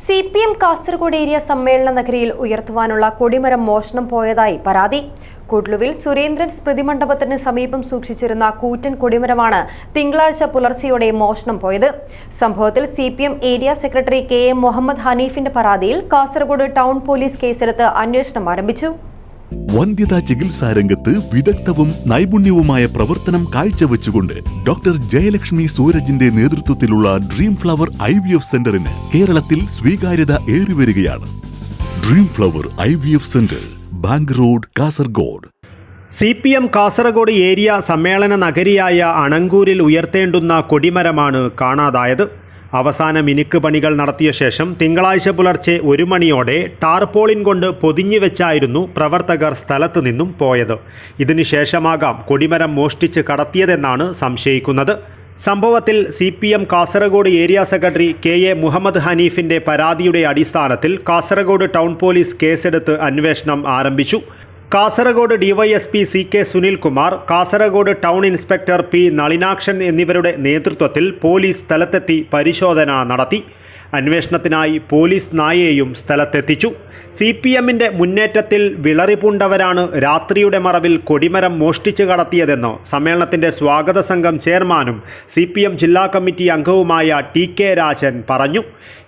C P M Kasaragod area സമ്മേളന നഗരിയിൽ ഉയർത്തുവാനുള്ള കൊടിമരം മോഷണം പോയതായി പരാതി. കുട്ലുവിൽ സുരേന്ദ്രൻ സ്മൃതി മണ്ഡപത്തിന് സമീപം സൂക്ഷിച്ചിരുന്ന കൂറ്റൻ കൊടിമരമാണ് തിങ്കളാഴ്ച പുലർച്ചെയോടെ മോഷണം പോയത്. സംഭവത്തിൽ C area secretary K M Muhammad ഹനീഫിന്റെ പരാതിയിൽ കാസർഗോഡ് ടൗൺ പോലീസ് കേസെടുത്ത് അന്വേഷണം ആരംഭിച്ചു. വന്ധ്യതാ ചികിത്സാ രംഗത്ത് വിദഗ്ധവും നൈപുണ്യവുമായ പ്രവർത്തനം കാഴ്ചവെച്ചുകൊണ്ട് ഡോക്ടർ ജയലക്ഷ്മി സൂരജിന്റെ നേതൃത്വത്തിലുള്ള Dream Flower I V F സെന്ററിന് കേരളത്തിൽ സ്വീകാര്യത ഏറിവരികയാണ്. Dream Flower I V F centre bank road Kasaragod. C P M Kasaragod area സമ്മേളന നഗരിയായ അണങ്കൂരിൽ ഉയർത്തേണ്ടുന്ന കൊടിമരമാണ് കാണാതായത്. അവസാന മിനുക്ക് പണികൾ നടത്തിയ ശേഷം തിങ്കളാഴ്ച പുലർച്ചെ ഒരു മണിയോടെ ടാർപോളിൻ കൊണ്ട് പൊതിഞ്ഞു വെച്ചായിരുന്നു പ്രവർത്തകർ സ്ഥലത്തു നിന്നും പോയത്. ഇതിനുശേഷമാകാം കൊടിമരം മോഷ്ടിച്ച് കടത്തിയതെന്നാണ് സംശയിക്കുന്നത്. സംഭവത്തിൽ C P M Kasaragod area secretary K A Muhammad ഹനീഫിന്റെ പരാതിയുടെ അടിസ്ഥാനത്തിൽ കാസർഗോഡ് ടൗൺ പോലീസ് കേസെടുത്ത് അന്വേഷണം ആരംഭിച്ചു. Kasaragod DYSP C K Sunilkumar Kasaragod town inspector P Nalinakshan എന്നിവരുടെ നേതൃത്വത്തിൽ പോലീസ് സ്ഥലത്തെത്തി പരിശോധന നടത്തി. അന്വേഷണത്തിനായി പോലീസ് നായയെയും സ്ഥലത്തെത്തിച്ചു. സി പി എമ്മിന്റെ മുന്നേറ്റത്തിൽ വിളറിപൂണ്ടവരാണ് രാത്രിയുടെ മറവിൽ കൊടിമരം മോഷ്ടിച്ചു കടത്തിയതെന്ന് സമ്മേളനത്തിന്റെ സ്വാഗത സംഘം ചെയർമാനും സി പി എം ജില്ലാ കമ്മിറ്റി അംഗവുമായ ടി കെ രാജൻ പറഞ്ഞു.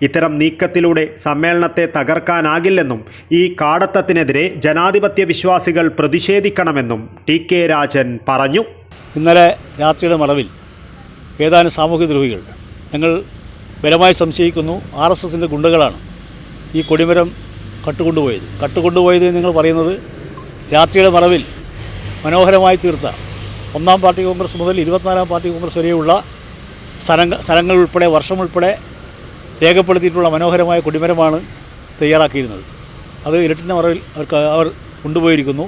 ഇത്തരം നീക്കത്തിലൂടെ സമ്മേളനത്തെ തകർക്കാനാകില്ലെന്നും ഈ കാടത്തത്തിനെതിരെ ജനാധിപത്യ വിശ്വാസികൾ പ്രതിഷേധിക്കണമെന്നും ടി കെ രാജൻ പറഞ്ഞു. ഇന്നലെ രാത്രിയുടെ മറവിൽ ഏതാനും സാമൂഹ്യ ദ്രോഹികൾ ഞങ്ങൾ ബലമായി സംശയിക്കുന്നു ആർ എസ് എസിന്റെ ഗുണ്ടകളാണ് ഈ കൊടിമരം കട്ടുകൊണ്ടുപോയത്. കട്ടുകൊണ്ടുപോയത് നിങ്ങൾ പറയുന്നത് രാത്രിയുടെ മറവിൽ മനോഹരമായി തീർത്ത ഒന്നാം പാർട്ടി കോൺഗ്രസ് മുതൽ ഇരുപത്തിനാലാം പാർട്ടി കോൺഗ്രസ് വരെയുള്ള സ്ഥലങ്ങൾ സ്ഥലങ്ങൾ ഉൾപ്പെടെ വർഷം ഉൾപ്പെടെ രേഖപ്പെടുത്തിയിട്ടുള്ള മനോഹരമായ കൊടിമരമാണ് തയ്യാറാക്കിയിരുന്നത്. അത് ഇരട്ടിന്റെ മറവിൽ അവർക്ക് അവർ കൊണ്ടുപോയിരിക്കുന്നു.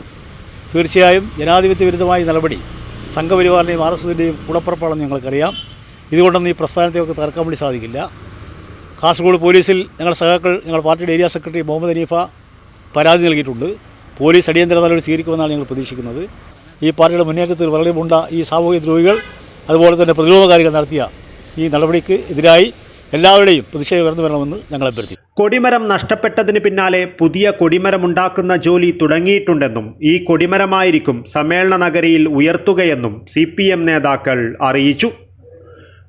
തീർച്ചയായും ജനാധിപത്യ വിരുദ്ധമായ നടപടി സംഘപരിവാറിന്റെയും ആർ എസ് എസിന്റെയും കൂടപ്പുറപ്പാണെന്ന് ഞങ്ങൾക്കറിയാം. ഇതുകൊണ്ടൊന്നും ഈ പ്രസ്ഥാനത്തെയൊക്കെ തകർക്കാൻ വേണ്ടി സാധിക്കില്ല. കാസർഗോഡ് പോലീസിൽ ഞങ്ങളുടെ സഹാക്കൾ ഞങ്ങളുടെ പാർട്ടിയുടെ ഏരിയ സെക്രട്ടറി മുഹമ്മദ് ഹനീഫ പരാതി നൽകിയിട്ടുണ്ട്. പോലീസ് അടിയന്തര നടപടി സ്വീകരിക്കുമെന്നാണ് ഞങ്ങൾ പ്രതീക്ഷിക്കുന്നത്. ഈ പാർട്ടിയുടെ മുന്നേറ്റത്തിൽ വളരെ മുണ്ട ഈ സാമൂഹിക ദ്രോഹികൾ അതുപോലെ തന്നെ പ്രതിരോധകാരികൾ നടത്തിയ ഈ നടപടിക്ക് എതിരായി എല്ലാവരുടെയും പ്രതിഷേധം ഉയർന്നു വരണമെന്ന് ഞങ്ങൾ അഭ്യർത്ഥിച്ചു കൊടിമരം നഷ്ടപ്പെട്ടതിന് പിന്നാലെ പുതിയ കൊടിമരം ഉണ്ടാക്കുന്ന ജോലി തുടങ്ങിയിട്ടുണ്ടെന്നും ഈ കൊടിമരമായിരിക്കും സമ്മേളന നഗരിയിൽ ഉയർത്തുകയെന്നും സി നേതാക്കൾ അറിയിച്ചു.